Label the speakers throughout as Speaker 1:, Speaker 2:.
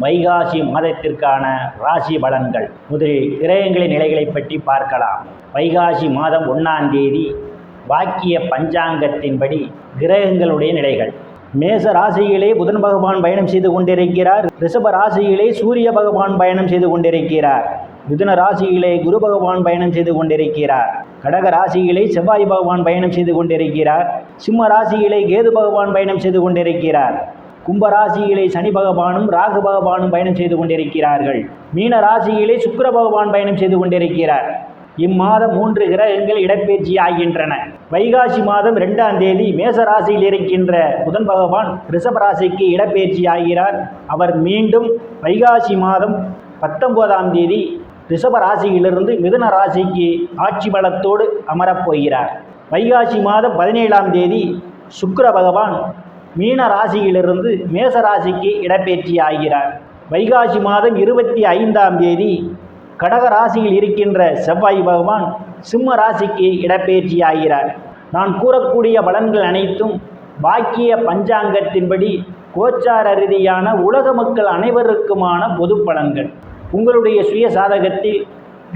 Speaker 1: வைகாசி மாதத்திற்கான ராசி பலன்கள். முதலில் கிரகங்களின் நிலைகளை பற்றி பார்க்கலாம். வைகாசி மாதம் ஒன்றாம் தேதி வாக்கிய பஞ்சாங்கத்தின்படி கிரகங்களுடைய நிலைகள். மேச ராசியிலே புதன் பகவான் பயணம் செய்து கொண்டிருக்கிறார். ரிஷப ராசியிலே சூரிய பகவான் பயணம் செய்து கொண்டிருக்கிறார். மிதுன ராசியிலே குரு பகவான் பயணம் செய்து கொண்டிருக்கிறார். கடக ராசியிலே செவ்வாய் பகவான் பயணம் செய்து கொண்டிருக்கிறார். சிம்ம ராசியிலே கேது பகவான் பயணம் செய்து கொண்டிருக்கிறார். கும்பராசியிலே சனி பகவானும் ராகு பகவானும் பயணம் செய்து கொண்டிருக்கிறார்கள். மீன ராசியிலே சுக்கர பகவான் பயணம் செய்து கொண்டிருக்கிறார். இம்மாதம் மூன்று கிரகங்கள் இடப்பெயர்ச்சி ஆகின்றன. வைகாசி மாதம் இரண்டாம் தேதி மேச ராசியில் இருக்கின்ற புதன் பகவான் ரிஷப ராசிக்கு இடப்பெயர்ச்சி ஆகிறார். அவர் மீண்டும் வைகாசி மாதம் பத்தொன்பதாம் தேதி ரிஷப ராசியிலிருந்து மிதுன ராசிக்கு ஆட்சி பலத்தோடு அமரப்போகிறார் வைகாசி மாதம் பதினேழாம் தேதி சுக்கர பகவான் மீன ராசியிலிருந்து மேச ராசிக்கு இடப்பெயர்ச்சி ஆகிறார். வைகாசி மாதம் இருபத்தி ஐந்தாம் தேதி கடக ராசியில் இருக்கின்ற செவ்வாய் பகவான் சிம்ம ராசிக்கு இடப்பெயர்ச்சி ஆகிறார். நான் கூறக்கூடிய பலன்கள் அனைத்தும் வாக்கிய பஞ்சாங்கத்தின்படி கோச்சார ரீதியான உலக மக்கள் அனைவருக்குமான பொது பலன்கள். உங்களுடைய சுய சாதகத்தில்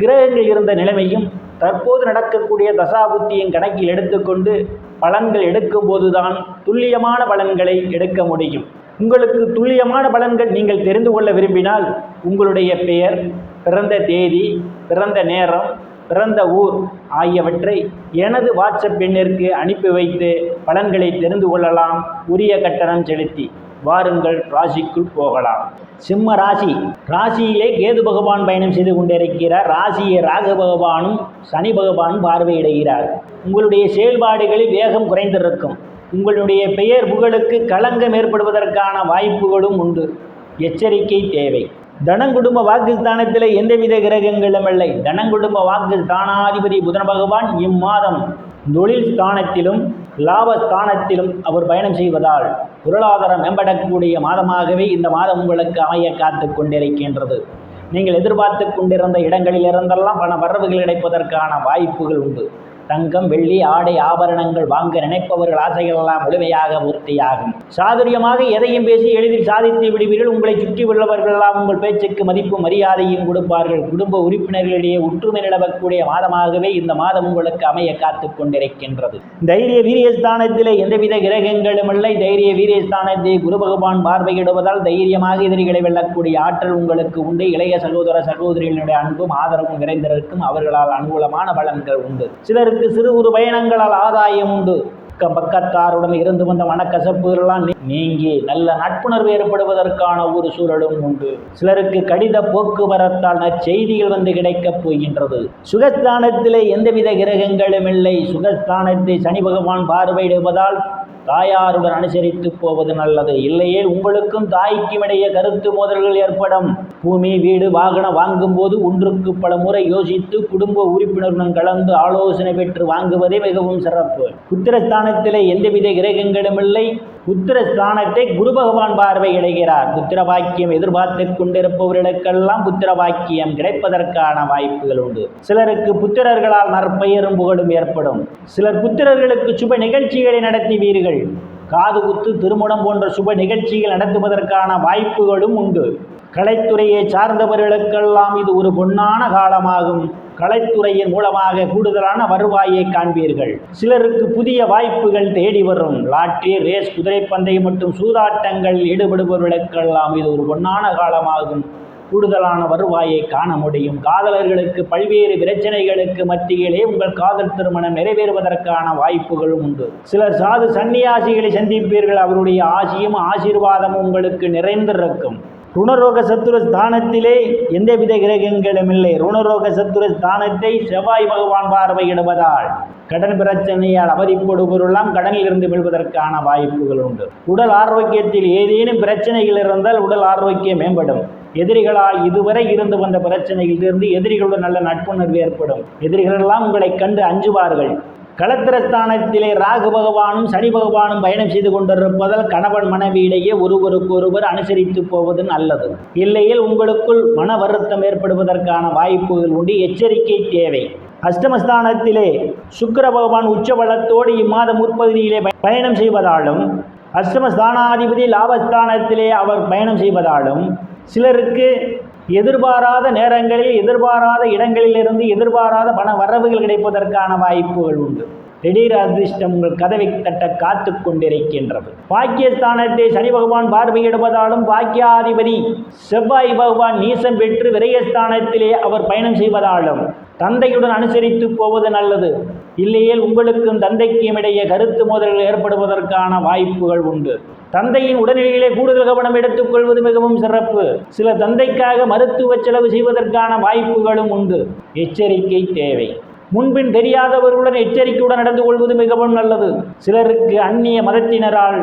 Speaker 1: கிரகங்கள் இருந்த நிலைமையும் தற்போது நடக்கக்கூடிய தசாபுத்தியின் கணக்கில் எடுத்துக்கொண்டு பலன்கள் எடுக்கும்போதுதான் துல்லியமான பலன்களை எடுக்க முடியும். உங்களுக்கு துல்லியமான பலன்கள் நீங்கள் தெரிந்து கொள்ள விரும்பினால் உங்களுடைய பெயர் பிறந்த தேதி பிறந்த நேரம் பிறந்த ஊர் ஆகியவற்றை எனது வாட்ஸ்அப் எண்ணிற்கு அனுப்பி வைத்து பலன்களை தெரிந்து கொள்ளலாம். உரிய கட்டணம் செலுத்தி வாருங்கள் ராசிக்குள் போகலாம். சிம்ம ராசி. ராசியிலே கேது பகவான் பயணம் செய்து கொண்டிருக்கிறார். ராசியை ராக பகவானும் சனி பகவானும் பார்வையிடுகிறார். உங்களுடைய செயல்பாடுகளில் வேகம் குறைந்திருக்கும். உங்களுடைய பெயர் புகழுக்கு களங்கம் ஏற்படுவதற்கான வாய்ப்புகளும் உண்டு. எச்சரிக்கை தேவை. தனங்குடும்ப வாக்குஸ்தானத்தில் எந்தவித கிரகங்களும் இல்லை. தனங்குடும்ப வாக்கு ஸ்தானாதிபதி புதன் பகவான் இம்மாதம் தொழில் ஸ்தானத்திலும் லாபஸ்தானத்திலும் அவர் பயணம் செய்வதால் பொருளாதாரம் மேம்படக்கூடிய மாதமாகவே இந்த மாதம் உங்களுக்கு அமைய காத்து கொண்டிருக்கின்றது. நீங்கள் எதிர்பார்த்து கொண்டிருந்த இடங்களிலிருந்தெல்லாம் பண வரவுகள் கிடைப்பதற்கான வாய்ப்புகள் உண்டு. தங்கம் வெள்ளி ஆடை ஆபரணங்கள் வாங்க நினைப்பவர்கள் ஆசைகளெல்லாம் முழுமையாக பூர்த்தியாகும். சாதுரியமாக எதையும் பேசி எளிதில் சாதித்து விடுவீர்கள். உங்களை சுற்றி உள்ளவர்களெல்லாம் உங்கள் பேச்சுக்கு மதிப்பு மரியாதையும் கொடுப்பார்கள். குடும்ப உறுப்பினர்களிடையே ஒற்றுமை நிலவக்கூடிய மாதமாகவே இந்த மாதம் உங்களுக்கு அமைய காத்து கொண்டிருக்கின்றது. தைரிய வீரியஸ்தானத்திலே எந்தவித கிரகங்களும் இல்லை. தைரிய வீரியஸ்தானத்தை குரு பகவான் பார்வையிடுவதால் தைரியமாக எதிரிகளை வெல்லக்கூடிய ஆற்றல் உங்களுக்கு உண்டு. இளைய சகோதர சகோதரிகளுடைய அன்பும் ஆதரவும் நிறைந்திருக்கும். அவர்களால் அனுகூலமான பலன்கள் உண்டு. சிலருக்கு சிறு குறு பயணங்களால் ஆதாயம் உண்டு. அக்கம் பக்கத்தாருடன் இருந்து வந்த மனக்கசப்புகளெல்லாம் நீ- நீங்கி நல்ல நட்புணர்வு ஏற்படுவதற்கான ஒரு சூழலும் உண்டு. சிலருக்கு கடித போக்குவரத்தால் நற்செய்திகள் வந்து கிடைக்கப் போகின்றது. சுகஸ்தானத்திலே எந்தவித கிரகங்களும் இல்லை. சுகஸ்தானத்தை சனி பகவான் பார்வையிடுவதால் தாயாருடன் அனுசரித்து போவது நல்லது. இல்லையே உங்களுக்கும் தாய்க்கும் இடையே கருத்து மோதல்கள் ஏற்படும். பூமி வீடு வாகனம் வாங்கும்போது ஒன்றுக்கு பல முறை யோசித்து குடும்ப உறுப்பினருடன் கலந்து ஆலோசனை பெற்று வாங்குவதே மிகவும் சிறப்பு. புத்திரஸ்தானத்திலே எந்தவித கிரகங்களும் இல்லை. புத்திரஸ்தானத்தை குரு பகவான் பார்வையிடுகிறார் புத்திர பாக்கியம் எதிர்பார்த்து கொண்டிருப்பவர்களுக்கெல்லாம் புத்திர பாக்கியம் கிடைப்பதற்கான வாய்ப்புகள் உண்டு. சிலருக்கு புத்திரர்களால் நற்பெயரும் புகழும் ஏற்படும். சிலர் புத்திரர்களுக்கு சுப நிகழ்ச்சிகளை நடத்துவீர்கள். காது குத்து திருமணம் போன்ற சுப நிகழ்ச்சிகள் நடத்துவதற்கான வாய்ப்புகளும் உண்டு. கலைத்துறையை சார்ந்தவர்களுக்கெல்லாம் இது ஒரு பொன்னான காலமாகும். கலைத்துறையின் மூலமாக கூடுதலான வருவாயை காண்பீர்கள். சிலருக்கு புதிய வாய்ப்புகள் தேடி வரும். லாட்டரி ரேஸ் குதிரைப்பந்தயம் மற்றும் சூதாட்டங்கள் ஈடுபடுபவர்களுக்கெல்லாம் இது ஒரு பொன்னான காலமாகும். கூடுதலான வருவாயை காண முடியும். காதலர்களுக்கு பல்வேறு பிரச்சனைகளுக்கு மத்தியிலே உங்கள் காதல் திருமணம் நிறைவேறுவதற்கான வாய்ப்புகளும் உண்டு. சிலர் சாது சன்னியாசிகளை சந்திப்பீர்கள். அவருடைய ஆசியும் ஆசீர்வாதமும் உங்களுக்கு நிறைந்திருக்கும். ருணரோக சத்துரு ஸ்தானத்திலே எந்தவித கிரகங்களும் இல்லை. ருணரோக சத்துரு ஸ்தானத்தை செவ்வாய் பகவான் பார்வையிடுவதால் கடன் பிரச்சனையால் அவதிப்படுபவரெல்லாம் கடனில் இருந்து மீள்வதற்கான வாய்ப்புகள் உண்டு. உடல் ஆரோக்கியத்தில் ஏதேனும் பிரச்சனைகள் இருந்தால் உடல் ஆரோக்கியம் மேம்படும். எதிரிகளால் இதுவரை இருந்து வந்த பிரச்சனையிலிருந்து எதிரிகளுடன் நல்ல நட்புணர்வு ஏற்படும். எதிரிகளெல்லாம் உங்களை கண்டு அஞ்சுவார்கள். களத்திரஸ்தானத்திலே ராகு பகவானும் சனி பகவானும் பயணம் செய்து கொண்டிருப்பதால் கணவன் மனைவியிடையே ஒருவருக்கு ஒருவர் அனுசரித்து போவது நல்லது. இல்லையில் உங்களுக்குள் மன வருத்தம் ஏற்படுவதற்கான வாய்ப்புகள் உண்டு. எச்சரிக்கை தேவை. அஷ்டமஸ்தானத்திலே சுக்கர பகவான் உச்சபலத்தோடு இம்மாதம் முற்பகுதியிலே பயணம் செய்வதாலும் அஷ்டமஸ்தானாதிபதி லாபஸ்தானத்திலே அவர் பயணம் செய்வதாலும் சிலருக்கு எதிர்பாராத நேரங்களில் எதிர்பாராத இடங்களிலிருந்து எதிர்பாராத பண வரவுகள் கிடைப்பதற்கான வாய்ப்புகள் உண்டு. திடீர் அதிர்ஷ்டம் உங்கள் கதவை தட்ட காத்து கொண்டிருக்கின்றது பாக்கியஸ்தானத்தை சனி பகவான் பார்வையிடுவதாலும் பாக்கியாதிபதி செவ்வாய் பகவான் நீசம் பெற்று விரயஸ்தானத்திலே அவர் பயணம் செய்வதாலும் தந்தையுடன் அனுசரித்து போவது நல்லது. இல்லையேல் உங்களுக்கும் தந்தைக்கும் இடையே கருத்து மோதல்கள் ஏற்படுவதற்கான வாய்ப்புகள் உண்டு. தந்தையின் உடல்நிலையிலே கூடுதல் கவனம் எடுத்துக்கொள்வது மிகவும் சிறப்பு. சில தந்தைக்காக மருத்துவ செலவு செய்வதற்கான வாய்ப்புகளும் உண்டு. எச்சரிக்கை தேவை. முன்பின் தெரியாதவர்களுடன் எச்சரிக்கையுடன் நடந்து கொள்வது மிகவும் நல்லது. சிலருக்கு அந்நிய மதத்தினரால்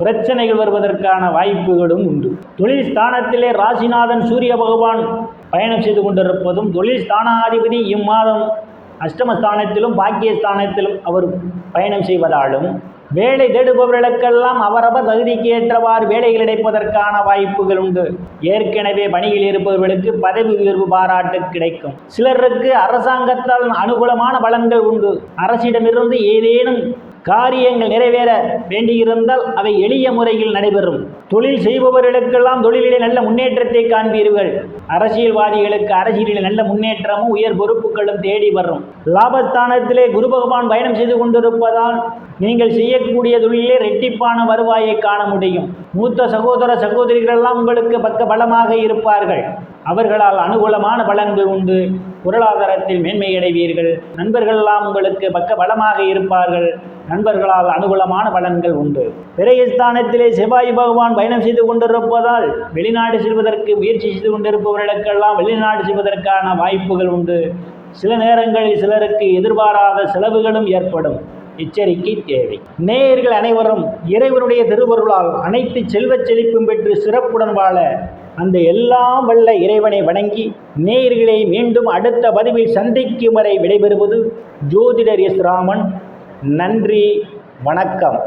Speaker 1: பிரச்சனைகள் வருவதற்கான வாய்ப்புகளும் உண்டு. தொழில் ஸ்தானத்திலே ராசிநாதன் சூரிய பகவான் பயணம் செய்து கொண்டிருப்பதும் தொழில் ஸ்தானாதிபதி இம்மாதம் அஷ்டமஸ்தானத்திலும் பாக்கியஸ்தானத்திலும் அவர் பயணம் செய்வதாலும் வேலை தேடுபவர்களுக்கெல்லாம் அவரவர் தகுதிக்கு ஏற்றவாறு வேலைகள் கிடைப்பதற்கான வாய்ப்புகள் உண்டு. ஏற்கனவே பணியில் இருப்பவர்களுக்கு பதவி உயர்வு பாராட்டு கிடைக்கும். சிலருக்கு அரசாங்கத்தால் அனுகூலமான பலன்கள் உண்டு. அரசிடமிருந்து ஏதேனும் காரியங்கள் நிறைவேற வேண்டியிருந்தால் அவை எளிய முறையில் நடைபெறும். தொழில் செய்பவர்களுக்கெல்லாம் தொழிலிலே நல்ல முன்னேற்றத்தை காண்பீர்கள். அரசியல்வாதிகளுக்கு அரசியலில் நல்ல முன்னேற்றமும் உயர் பொறுப்புகளும் தேடி வரும். லாபஸ்தானத்திலே குரு பகவான் பயணம் செய்து கொண்டிருப்பதால் நீங்கள் செய்யக்கூடிய தொழிலே ரெட்டிப்பான வருவாயை காண முடியும். மூத்த சகோதர சகோதரிகளெல்லாம் உங்களுக்கு பக்க பலமாக இருப்பார்கள். அவர்களால் அனுகூலமான பலன்கள் உண்டு. பொருளாதாரத்தில் மேன்மை அடைவீர்கள் நண்பர்களெல்லாம் உங்களுக்கு பக்க பலமாக இருப்பார்கள். நண்பர்களால் அனுகூலமான பலன்கள் உண்டு. விரயஸ்தானத்திலே செவ்வாய் பகவான் பயணம் செய்து கொண்டிருப்பதால் வெளிநாடு செல்வதற்கு முயற்சி செய்து கொண்டிருப்பவர்களுக்கெல்லாம் வெளிநாடு செல்வதற்கான வாய்ப்புகள் உண்டு. சில நேரங்களில் சிலருக்கு எதிர்பாராத செலவுகளும் ஏற்படும். எச்சரிக்கை தேவை. நேயர்கள் அனைவரும் இறைவனுடைய திருவருளால் அனைத்து செல்வச் செழிப்பும் பெற்று சிறப்புடன் வாழ அந்த எல்லாம் வல்ல இறைவனை வணங்கி நேயர்களை மீண்டும் அடுத்த பதிவில் சந்திக்கும் வரை விடைபெறுவது ஜோதிடர் எஸ் ராமன். நன்றி வணக்கம்.